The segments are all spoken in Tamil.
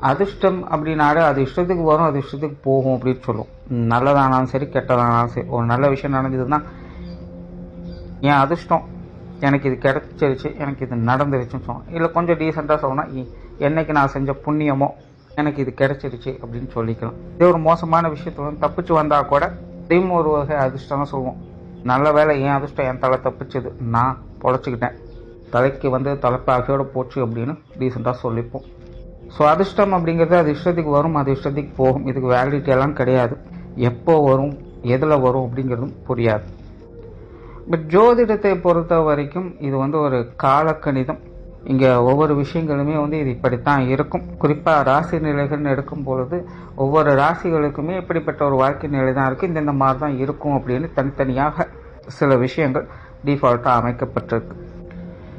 அதிர்ஷ்டம் அப்படின்னாலே அது இஷ்டத்துக்கு வரும் அது இஷ்டத்துக்கு போகும் அப்படின்னு சொல்லும் நல்லதானாலும் சரி கெட்டதானாலும் சரி. ஒரு நல்ல விஷயம் நடந்ததுன்னா என் அதிர்ஷ்டம் எனக்கு இது கிடைச்சிருச்சு எனக்கு இது நடந்துருச்சுன்னு சொல்லணும் இல்லை கொஞ்சம் டீசெண்டாக சொல்லணும் என்னைக்கு நான் செஞ்ச புண்ணியமோ எனக்கு இது கிடைச்சிருச்சு அப்படின்னு சொல்லிக்கலாம். இதே ஒரு மோசமான விஷயத்துல வந்து தப்பிச்சு வந்தால் கூட இதையும் ஒரு வகை அதிர்ஷ்டம் தான் சொல்லுவோம். நல்ல வேலை என் அதிர்ஷ்டம் என் தலை தப்பிச்சது நான் பொழைச்சிக்கிட்டேன். தலைக்கு வந்து தலைப்பாகையோடு போச்சு அப்படின்னு டீசெண்டாக சொல்லிப்போம். ஸோ அதிர்ஷ்டம் அப்படிங்கிறது அது இஷ்டத்துக்கு வரும் அது இஷ்டத்துக்கு போகும். இதுக்கு வேலிடிட்டி எல்லாம் கிடையாது. எப்போ வரும் எதில் வரும் அப்படிங்கிறதும் புரியாது. பட் ஜோதிடத்தை பொறுத்த வரைக்கும் இது வந்து ஒரு காலக்கணிதம். இங்கே ஒவ்வொரு விஷயங்களுமே வந்து இது இப்படித்தான் இருக்கும். குறிப்பாக ராசி நிலைகள்னு எடுக்கும் பொழுது ஒவ்வொரு ராசிகளுக்குமே இப்படிப்பட்ட ஒரு வாழ்க்கை நிலை தான் இருக்குது இந்தந்த மாதிரி தான் இருக்கும் அப்படின்னு தனித்தனியாக சில விஷயங்கள் டிஃபால்ட்டாக அமைக்கப்பட்டிருக்கு.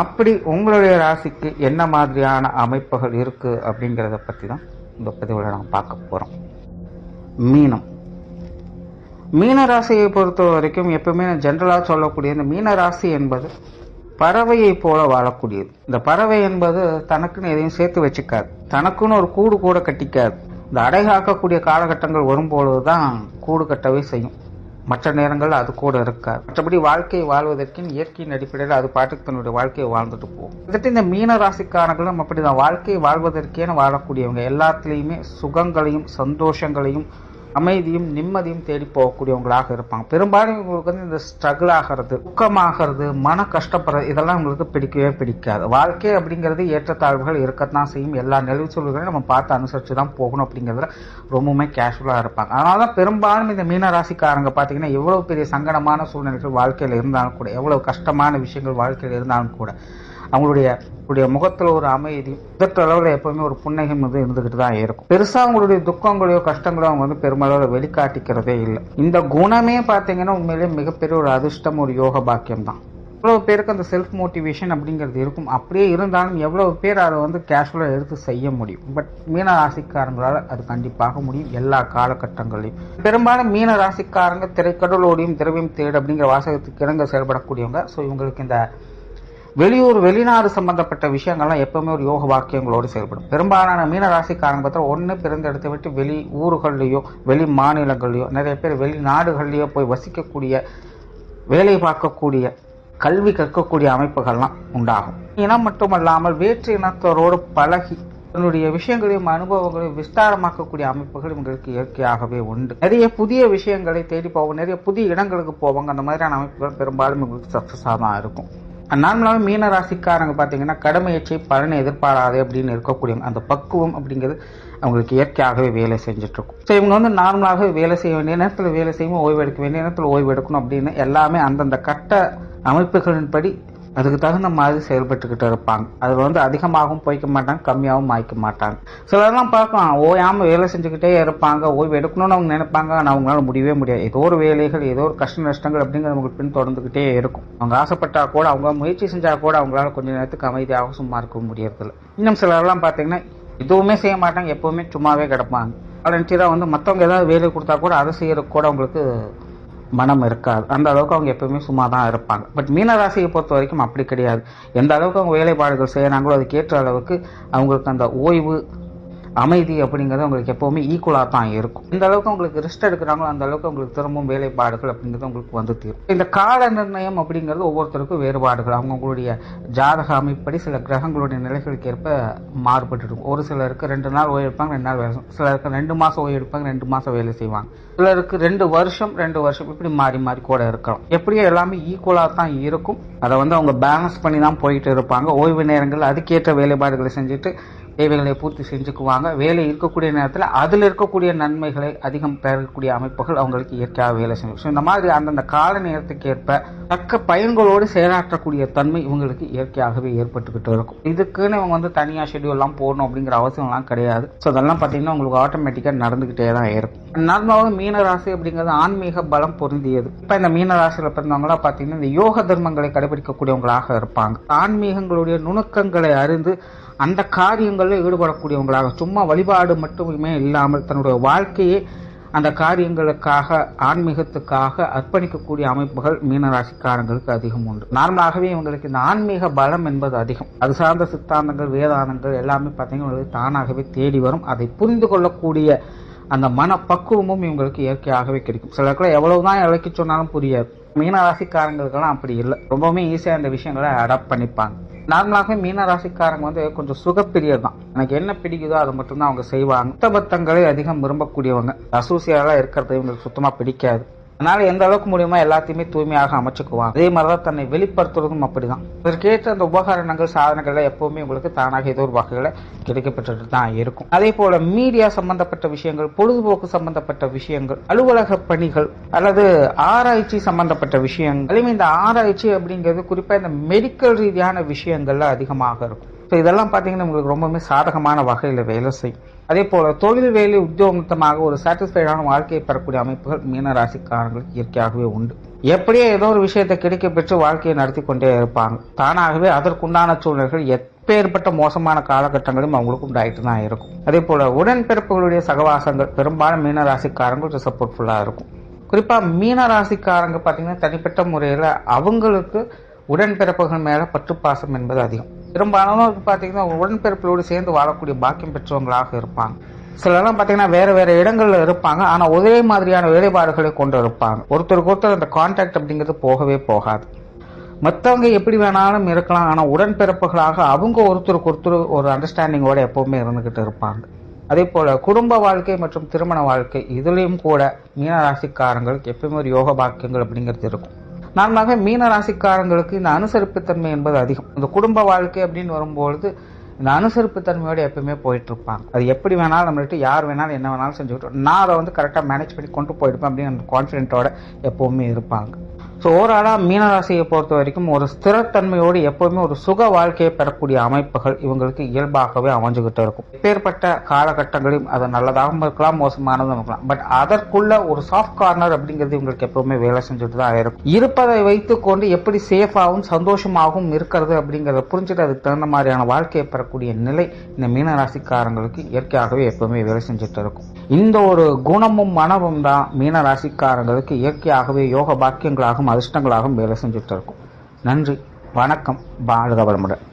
அப்படி உங்களுடைய ராசிக்கு என்ன மாதிரியான அமைப்புகள் இருக்குது அப்படிங்கிறத பற்றி தான் இந்த பதிவில் நாம் பார்க்க போகிறோம் மீனம். மீன ராசியை பொறுத்த வரைக்கும் எப்பவுமே ஜென்ரலாக சொல்லக்கூடிய இந்த மீன ராசி என்பது பறவையை போல வாழக்கூடியது. இந்த பறவை என்பது தனக்குன்னு எதையும் சேர்த்து வச்சுக்காது. தனக்குன்னு ஒரு கூடு கூட கட்டிக்காது. இந்த அடைகாக்கக்கூடிய காலகட்டங்கள் வரும்பொழுது தான் கூடு கட்டவே செய்யும். மற்ற நேரங்கள் அது கூட இருக்காது. மற்றபடி வாழ்க்கையை வாழ்வதற்கு இயற்கையின் அடிப்படையில் அது பாட்டுக்கு தன்னுடைய வாழ்க்கையை வாழ்ந்துட்டு போகும். கிட்டத்தட்ட இந்த மீன ராசிக்காரர்களும் அப்படிதான். வாழ்க்கையை வாழ்வதற்கேன வாழக்கூடியவங்க. எல்லாத்துலேயுமே சுகங்களையும் சந்தோஷங்களையும் அமைதியும் நிம்மதியும் தேடி போகக்கூடியவங்களாக இருப்பாங்க. பெரும்பாலும் இவங்களுக்கு வந்து இந்த ஸ்ட்ரகிள் ஆகிறது துக்கமாகிறது மன கஷ்டப்படுறது இதெல்லாம் உங்களுக்கு பிடிக்கவே பிடிக்காது. வாழ்க்கை அப்படிங்கிறது ஏற்றத்தாழ்வுகள் இருக்கத்தான் செய்யும். எல்லா நிலவு சூழல்களையும் நம்ம பார்த்து அனுசரித்து தான் போகணும் அப்படிங்கிறதுல ரொம்பவுமே கேஷுவலாக இருப்பாங்க. அதனால தான் பெரும்பாலும் இந்த மீனராசிக்காரங்க பார்த்தீங்கன்னா எவ்வளோ பெரிய சங்கடமான சூழ்நிலைகள் வாழ்க்கையில் இருந்தாலும் கூட எவ்வளோ கஷ்டமான விஷயங்கள் வாழ்க்கையில் இருந்தாலும் கூட அவங்களுடைய அவங்களுடைய முகத்தில் ஒரு அமைதி அளவில் எப்பவுமே ஒரு புன்னகம் வந்து இருந்துக்கிட்டு தான் இருக்கும். பெருசாக அவங்களுடைய துக்கங்களையோ கஷ்டங்களோ அவங்க வந்து பெருமளவில் வெளிக்காட்டிக்கிறதே இல்லை. இந்த குணமே பார்த்தீங்கன்னா உண்மையிலேயே மிகப்பெரிய ஒரு அதிர்ஷ்டம் ஒரு யோக பாக்கியம் தான். இவ்வளோ பேருக்கு அந்த செல்ஃப் மோட்டிவேஷன் அப்படிங்கிறது இருக்கும். அப்படியே இருந்தாலும் எவ்வளவு பேர் அதை வந்து கேஷுவலாக எடுத்து செய்ய முடியும். பட் மீன ராசிக்காரங்களால் அது கண்டிப்பாக முடியும். எல்லா காலகட்டங்களையும் பெரும்பாலும் மீன ராசிக்காரங்க திரைக்கடலோடையும் திரவியம் தேடு அப்படிங்கிற வாசகத்துக்கு இணங்க செயல்படக்கூடியவங்க. ஸோ இவங்களுக்கு இந்த வெளியூர் வெளிநாடு சம்பந்தப்பட்ட விஷயங்கள்லாம் எப்பவுமே ஒரு யோக வாக்கியங்களோடு செயல்படும். பெரும்பாலான மீன ராசிக்காரங்க பார்த்தா ஒன்று பிறந்த இடத்தை விட்டு வெளி ஊர்கள்லையோ வெளி மாநிலங்கள்லையோ நிறைய பேர் வெளிநாடுகள்லையோ போய் வசிக்கக்கூடிய வேலை பார்க்கக்கூடிய கல்வி கற்கக்கூடிய அமைப்புகள்லாம் உண்டாகும். இனம் மட்டுமல்லாமல் வேற்று இனத்தரோடு பழகி தன்னுடைய விஷயங்களையும் அனுபவங்களையும் விஸ்தாரமாக்கக்கூடிய அமைப்புகள் இவங்களுக்கு இயற்கையாகவே உண்டு. நிறைய புதிய விஷயங்களை தேடி போவாங்க நிறைய புதிய இடங்களுக்கு போவாங்க. அந்த மாதிரியான அமைப்புகள் பெரும்பாலும் இவங்களுக்கு சக்ஸஸாக தான் இருக்கும். நார்மலாகவே மீன ராசிக்காரங்க பார்த்தீங்கன்னா எச்சை பலனை எதிர்பாராது அப்படின்னு இருக்கக்கூடிய அந்த பக்குவம் அப்படிங்கிறது அவங்களுக்கு இயற்கையாகவே வேலை செஞ்சுட்ருக்கும். ஸோ இவங்க வந்து நார்மலாகவே வேலை செய்ய வேண்டிய நேரத்தில் வேலை செய்யவும் ஓய்வு எடுக்க வேண்டிய நேரத்தில் ஓய்வு எடுக்கணும் அப்படின்னு எல்லாமே அந்தந்த கட்ட அமைப்புகளின்படி அதுக்கு தகுந்த மாதிரி செயல்பட்டுக்கிட்டு இருப்பாங்க. அதில் வந்து அதிகமாகவும் போய்க்க மாட்டாங்க கம்மியாகவும் மாய்க்க மாட்டாங்க. சிலர்லாம் பார்க்கலாம் ஓயாமல் வேலை செஞ்சுக்கிட்டே இருப்பாங்க ஓய்வு எடுக்கணும்னு அவங்க நினைப்பாங்க ஆனால் அவங்களால முடியவே முடியாது. ஏதோ ஒரு வேலைகள் ஏதோ ஒரு கஷ்ட நஷ்டங்கள் அப்படிங்கிறது அவங்களுக்கு பின் தொடர்ந்துக்கிட்டே இருக்கும். அவங்க ஆசைப்பட்டா கூட அவங்க முயற்சி செஞ்சால் கூட அவங்களால கொஞ்ச நேரத்துக்கு அமைதியாக சும்மா இருக்க முடியறதில்ல. இன்னும் சிலர்லாம் பார்த்தீங்கன்னா எதுவுமே செய்ய மாட்டாங்க எப்பவுமே சும்மாவே கிடப்பாங்க. வாலண்டியராக வந்து மற்றவங்க ஏதாவது வேலை கொடுத்தா கூட அதை செய்யறதுக்கு கூட அவங்களுக்கு மனம் இருக்காது. அந்த அளவுக்கு அவங்க எப்பவுமே சும்மா தான் இருப்பாங்க. பட் மீனராசியை பொறுத்த வரைக்கும் அப்படி கிடையாது. எந்த அளவுக்கு அவங்க வேலைப்பாடுகள் செய்யறாங்களோ அதுக்கேற்ற அளவுக்கு அவங்களுக்கு அந்த ஓய்வு அமைதி அப்படிங்கிறது அவங்களுக்கு எப்போவுமே ஈக்குவலாக தான் இருக்கும். இந்த அளவுக்கு அவங்களுக்கு ரெஸ்ட் எடுக்கிறாங்களோ அந்த அளவுக்கு உங்களுக்கு திரும்பவும் வேலைப்பாடுகள் அப்படிங்கிறது உங்களுக்கு வந்து தீரும். இந்த கால நிர்ணயம் அப்படிங்கிறது ஒவ்வொருத்தருக்கும் வேறுபாடுகள். அவங்கவுங்களுடைய ஜாதக அமைப்படி சில கிரகங்களுடைய நிலைகளுக்கு ஏற்ப மாறுபட்டு இருக்கும். ஒரு சிலருக்கு ரெண்டு நாள் ஓய்வு எடுப்பாங்க ரெண்டு நாள் வேலை சிலருக்கு ரெண்டு மாதம் ஓய்வு எடுப்பாங்க ரெண்டு மாதம் வேலை செய்வாங்க. சிலருக்கு ரெண்டு வருஷம் ரெண்டு வருஷம் இப்படி மாறி மாறி கூட இருக்கலாம். எப்படியோ எல்லாமே ஈக்குவலாக தான் இருக்கும். அதை வந்து அவங்க பேலன்ஸ் பண்ணி தான் போயிட்டு இருப்பாங்க. ஓய்வு நேரங்கள் அதுக்கேற்ற வேலைப்பாடுகளை செஞ்சுட்டு தேவைகளை பூர்த்தி செஞ்சுக்குவாங்க. வேலை இருக்கக்கூடிய நேரத்தில் அதில் இருக்கக்கூடிய நன்மைகளை அதிகம் பெறக்கூடிய அமைப்புகள் அவங்களுக்கு இயற்கையாக வேலை செய்யும். ஸோ இந்த மாதிரி அந்தந்த கால நேரத்துக்கு ஏற்ப தக்க பயன்களோடு செயலாற்றக்கூடிய தன்மை இவங்களுக்கு இயற்கையாகவே ஏற்பட்டுக்கிட்டு இருக்கும். இதுக்குன்னு இவங்க வந்து தனியாக ஷெடியூல்லாம் போடணும் அப்படிங்கிற அவசியம்லாம் கிடையாது. ஸோ அதெல்லாம் பார்த்தீங்கன்னா உங்களுக்கு ஆட்டோமேட்டிக்காக நடந்துக்கிட்டே தான் இருக்கும். நார்மலாக மீனராசி அப்படிங்கிறது ஆன்மீக பலம் பொருந்தியது. இப்போ இந்த மீனராசியில் பிறந்தவங்களா பிறந்தவங்களாம் பார்த்தீங்கன்னா இந்த யோக தர்மங்களை கடைபிடிக்கக்கூடியவங்களாக இருப்பாங்க. ஆன்மீகங்களுடைய நுணுக்கங்களை அறிந்து அந்த காரியங்கள் செயல்களில் ஈடுபடக்கூடியவங்களாக சும்மா வழிபாடு மட்டுமே இல்லாமல் தன்னுடைய வாழ்க்கையை அந்த காரியங்களுக்காக ஆன்மீகத்துக்காக அர்ப்பணிக்கக்கூடிய அமைப்புகள் மீனராசிக்காரங்களுக்கு அதிகம் உண்டு. நார்மலாகவே இவங்களுக்கு இந்த ஆன்மீக பலம் என்பது அதிகம். அது சார்ந்த சித்தாந்தங்கள் வேதாந்தங்கள் எல்லாமே பார்த்தீங்கன்னா தானாகவே தேடி வரும். அதை புரிந்து கொள்ளக்கூடிய அந்த மனப்பக்குவமும் இவங்களுக்கு இயற்கையாகவே கிடைக்கும். சிலருக்குள்ள எவ்வளவுதான் இலக்கி சொன்னாலும் புரியாது. மீனராசிக்காரங்களுக்கெல்லாம் அப்படி இல்லை. ரொம்பவுமே ஈஸியாக இந்த விஷயங்களை அடாப்ட் பண்ணிப்பாங்க. நார்மலாகவே மீனராசிக்காரங்க வந்து கொஞ்சம் சுகப்பிரியர் தான் எனக்கு என்ன பிடிக்குதோ அதை மட்டும்தான் அவங்க செய்வாங்க. புத்தபத்தங்களை அதிகம் விரும்பக்கூடியவங்க. அசூசியலாக இருக்கிறது இவங்களுக்கு சுத்தமாக பிடிக்காது. அதனால எந்த அளவுக்கு முடியுமோ எல்லாத்தையுமே தூய்மையாக அமைச்சுக்குவாங்க. அதே மாதிரி தான் தன்னை வெளிப்படுத்துறதும் அப்படிதான். அதற்கேற்ற அந்த உபகரணங்கள் சாதனங்கள்ல எப்பவுமே உங்களுக்கு தானாக ஏதோ ஒரு வகையில கிடைக்கப்பட்டு தான் இருக்கும். அதே போல மீடியா சம்பந்தப்பட்ட விஷயங்கள் பொழுதுபோக்கு சம்பந்தப்பட்ட விஷயங்கள் அலுவலக பணிகள் அல்லது ஆராய்ச்சி சம்பந்தப்பட்ட விஷயங்கள். இந்த ஆராய்ச்சி அப்படிங்கிறது குறிப்பா இந்த மெடிக்கல் ரீதியான விஷயங்கள்ல அதிகமாக இருக்கும். ஸோ இதெல்லாம் பார்த்தீங்கன்னா உங்களுக்கு ரொம்பவுமே சாதகமான வகையில் வேலை செய்யும். அதே போல் தொழில் வேலை உத்தியோகத்தமாக ஒரு சாட்டிஸ்ஃபைடான வாழ்க்கையை பெறக்கூடிய அமைப்புகள் மீனராசிக்காரங்களுக்கு இயற்கையாகவே உண்டு. எப்படியோ ஏதோ ஒரு விஷயத்தை கிடைக்க பெற்று வாழ்க்கையை நடத்தி கொண்டே இருப்பாங்க. தானாகவே அதற்குண்டான சூழ்நிலைகள் எப்பேற்பட்ட மோசமான காலகட்டங்களும் அவங்களுக்கு உண்டாயிட்டு தான் இருக்கும். அதே போல் உடன்பிறப்புகளுடைய சகவாசங்கள் பெரும்பாலும் மீனராசிக்காரங்களுக்கு சப்போர்ட்ஃபுல்லாக இருக்கும். குறிப்பாக மீன ராசிக்காரங்க பார்த்தீங்கன்னா தனிப்பட்ட முறையில் அவங்களுக்கு உடன்பிறப்புகள் மேலே பற்று பாசம் என்பது அதிகம். பெரும்பாலானோருக்கு பார்த்தீங்கன்னா உடன்பிறப்புகளோடு சேர்ந்து வாழக்கூடிய பாக்கியம் பெற்றவங்களாக இருப்பாங்க. சிலர்லாம் பார்த்தீங்கன்னா வேறு வேறு இடங்களில் இருப்பாங்க. ஆனால் ஒரே மாதிரியான வேலைப்பாடுகளை கொண்டு இருப்பாங்க. ஒருத்தருக்கு ஒருத்தர் அந்த கான்டாக்ட் அப்படிங்கிறது போகவே போகாது. மற்றவங்க எப்படி வேணாலும் இருக்கலாம். ஆனால் உடன்பிறப்புகளாக அவங்க ஒருத்தருக்கு ஒருத்தர் ஒரு அண்டர்ஸ்டாண்டிங்கோட எப்போவுமே இருந்துக்கிட்டு இருப்பாங்க. அதே போல் குடும்ப வாழ்க்கை மற்றும் திருமண வாழ்க்கை இதுலேயும் கூட மீனராசிக்காரங்களுக்கு எப்பயுமே ஒரு யோக பாக்கியங்கள் அப்படிங்கிறது இருக்கும். நார்மலாக மீன ராசிக்காரங்களுக்கு இந்த அனுசரிப்புத்தன்மை என்பது அதிகம். இந்த குடும்ப வாழ்க்கை அப்படின்னு வரும்பொழுது இந்த அனுசரிப்புத்தன்மையோடு எப்பயுமே போயிட்டு இருப்பாங்க அது எப்படி வேணாலும் நம்மள்ட்ட யார் வேணாலும் என்ன வேணாலும் செஞ்சுக்கிட்டோம் நான் அதை வந்து கரெக்டாக மேனேஜ் பண்ணி கொண்டு போயிடுப்பேன் அப்படின்னு அந்த கான்ஃபிடென்ட்டோட எப்போவுமே இருப்பாங்க. ஸோ ஓவராலாக மீனராசியை பொறுத்த வரைக்கும் ஒரு ஸ்திரத்தன்மையோடு எப்போவுமே ஒரு சுக வாழ்க்கையை பெறக்கூடிய அமைப்புகள் இவங்களுக்கு இயல்பாகவே அமைஞ்சுக்கிட்டு இருக்கும். எப்பேற்பட்ட காலகட்டங்களையும் அது நல்லதாகவும் இருக்கலாம் மோசமானதும் இருக்கலாம். பட் அதற்குள்ள ஒரு சாஃப்ட் கார்னர் அப்படிங்கிறது இவங்களுக்கு எப்பவுமே வேலை செஞ்சுட்டு தான் இருக்கும். இருப்பதை வைத்துக்கொண்டு எப்படி சேஃபாகவும் சந்தோஷமாகவும் இருக்கிறது அப்படிங்கிறத புரிஞ்சுட்டு அதுக்கு தகுந்த மாதிரியான வாழ்க்கையை பெறக்கூடிய நிலை இந்த மீனராசிக்காரங்களுக்கு இயற்கையாகவே எப்பவுமே வேலை செஞ்சுட்டு இருக்கும். இந்த ஒரு குணமும் மனமும் தான் மீனராசிக்காரங்களுக்கு இயற்கையாகவே யோக பாக்கியங்களாகவும் அதிர்ஷ்டங்களாகவும் வேலை செஞ்சுட்டு இருக்கும். நன்றி. வணக்கம். வாழ்க வளமுடன்.